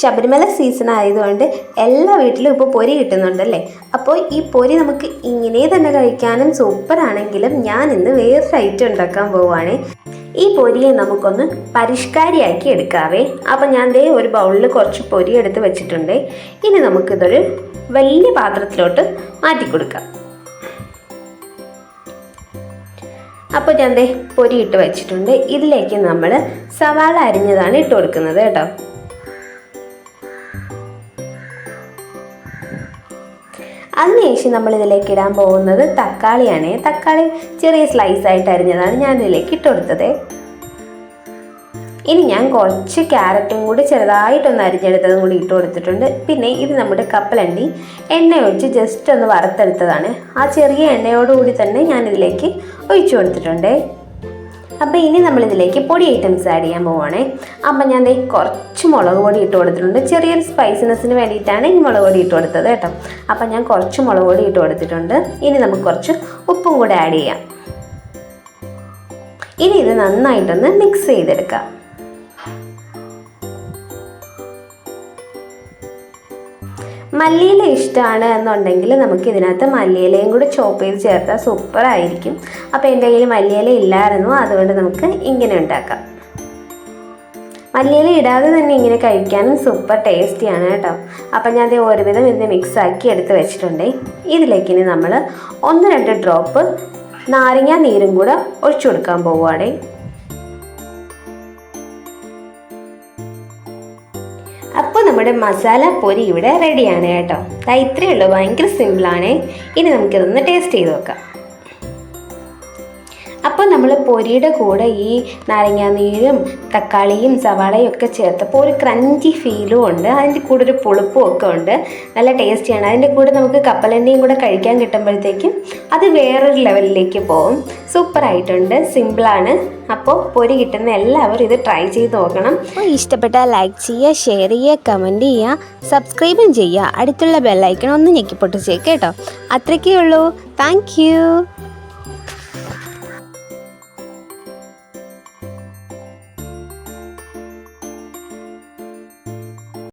Sabarimala season ആയതുകൊണ്ട് എല്ലാ വീട്ടിലും ഇപ്പോൾ പൊരി കിട്ടുന്നുണ്ടല്ലേ? അപ്പോൾ ഈ പൊരി നമുക്ക് ഇങ്ങനെ തന്നെ കഴിക്കാനും സൂപ്പറാണെങ്കിലും ഞാൻ ഇന്ന് വേറൊരു ഐറ്റം ഉണ്ടാക്കാൻ പോവുകയാണ് ഈ പൊരിയെ നമുക്കൊന്ന് പരിഷ്കാരിയാക്കി എടുക്കാവേ. അപ്പോൾ ഞാൻ ദേ ഒരു ബൗളിൽ കുറച്ച് പൊരി എടുത്ത് വെച്ചിട്ടുണ്ട്. ഇനി നമുക്കിതൊരു വലിയ പാത്രത്തിലോട്ട് മാറ്റി കൊടുക്കാം. അപ്പോൾ ഞാൻ ദേ പൊരി ഇട്ട് വെച്ചിട്ടുണ്ട്. ഇതിലേക്ക് നമ്മൾ സവാള അരിഞ്ഞതാണ് ഇട്ട് കൊടുക്കുന്നത് കേട്ടോ. അതിനുശേഷം നമ്മൾ ഇതിലേക്ക് ഇടാൻ പോകുന്നത് തക്കാളിയാണ്. തക്കാളി ചെറിയ സ്ലൈസ് ആയിട്ട് അരിഞ്ഞതാണ് ഞാൻ ഇതിലേക്ക് ഇട്ട് കൊടുത്തത്. ഇനി ഞാൻ കുറച്ച് ക്യാരറ്റും കൂടി ചെറുതായിട്ടൊന്ന് അരിഞ്ഞെടുത്തതും കൂടി ഇട്ട് കൊടുത്തിട്ടുണ്ട്. പിന്നെ ഇത് നമ്മുടെ കപ്പലണ്ടി. എണ്ണ ഒഴിച്ച് ജസ്റ്റ് ഒന്ന് വറുത്തെടുത്തതാണ്. ആ ചെറിയ എണ്ണയോടുകൂടി തന്നെ ഞാൻ ഇതിലേക്ക് ഒഴിച്ചു കൊടുത്തിട്ടുണ്ട്. അപ്പോൾ ഇനി നമ്മൾ ഇതിലേക്ക് പൊടി ഐറ്റംസ് ആഡ് ചെയ്യാൻ പോവുകയാണേ അപ്പം ഞാൻ ദേ കുറച്ച് മുളക് പൊടി ഇട്ട് കൊടുത്തിട്ടുണ്ട്. ചെറിയൊരു സ്പൈസിനെസ്സിന് വേണ്ടിയിട്ടാണ് ഈ മുളക് പൊടി ഇട്ട് കൊടുത്തത് കേട്ടോ. അപ്പം ഞാൻ കുറച്ച് മുളക് പൊടി ഇട്ട് കൊടുത്തിട്ടുണ്ട്. ഇനി നമുക്ക് കുറച്ച് ഉപ്പും കൂടെ ആഡ് ചെയ്യാം. ഇനി ഇത് നന്നായിട്ടൊന്ന് മിക്സ് ചെയ്തെടുക്കാം. മല്ലിയില ഇഷ്ടമാണ് എന്നുണ്ടെങ്കിൽ നമുക്ക് ഇതിനകത്ത് മല്ലിയിലയും കൂടി ചോപ്പ് ചെയ്ത് ചേർത്താൽ സൂപ്പർ ആയിരിക്കും. അപ്പോൾ എന്റെ കയ്യിൽ മല്ലിയില ഇല്ലായിരുന്നു അതുകൊണ്ട് നമുക്ക് ഇങ്ങനെ ഉണ്ടാക്കാം. മല്ലിയില ഇടാതെ തന്നെ ഇങ്ങനെ കഴിക്കാനും സൂപ്പർ ടേസ്റ്റിയാണ് കേട്ടോ. അപ്പം ഞാൻ ഒരുവിധം ഇതിനെ മിക്സ് ആക്കി എടുത്ത് വെച്ചിട്ടുണ്ട്. ഇതിലേക്ക് ഇനി നമ്മൾ ഒന്ന് രണ്ട് ഡ്രോപ്പ് നാരങ്ങ നീരും കൂടെ ഒഴിച്ചു കൊടുക്കാൻ പോവുകയാണേ അപ്പോൾ നമ്മുടെ മസാല പൊരി ഇവിടെ റെഡിയാണ് കേട്ടോ. ഇത്രയേ ഉള്ളൂ. ഭയങ്കര സിമ്പിളാണ് ഇനി നമുക്കിതൊന്ന് ടേസ്റ്റ് ചെയ്ത് നോക്കാം. അപ്പോൾ നമ്മൾ പൊരിയുടെ കൂടെ ഈ നാരങ്ങാനീരും തക്കാളിയും സവാളയും ഒക്കെ ചേർത്തപ്പോൾ ഒരു ക്രഞ്ചി ഫീലും ഉണ്ട്. അതിന്റെ കൂടെ ഒരു പുളിപ്പും ഒക്കെ ഉണ്ട്. നല്ല ടേസ്റ്റിയാണ് അതിന്റെ കൂടെ നമുക്ക് കപ്പലണ്ടിയും കൂടെ കഴിക്കാൻ കിട്ടുമ്പോഴത്തേക്കും അത് വേറൊരു ലെവലിലേക്ക് പോകും സൂപ്പറായിട്ടുണ്ട് സിമ്പിളാണ് അപ്പോൾ പൊരി കിട്ടുന്ന എല്ലാവരും ഇത് ട്രൈ ചെയ്ത് നോക്കണം. ഇഷ്ടപ്പെട്ടാൽ ലൈക്ക് ചെയ്യുക ഷെയർ ചെയ്യുക കമന്റ് ചെയ്യുക സബ്സ്ക്രൈബും ചെയ്യുക. അടുത്തുള്ള ബെല്ലൈക്കൺ ഒന്ന് ഞെക്കിപ്പൊട്ടിച്ചേക്ക് കേട്ടോ. അത്രയ്ക്കേ ഉള്ളൂ. താങ്ക്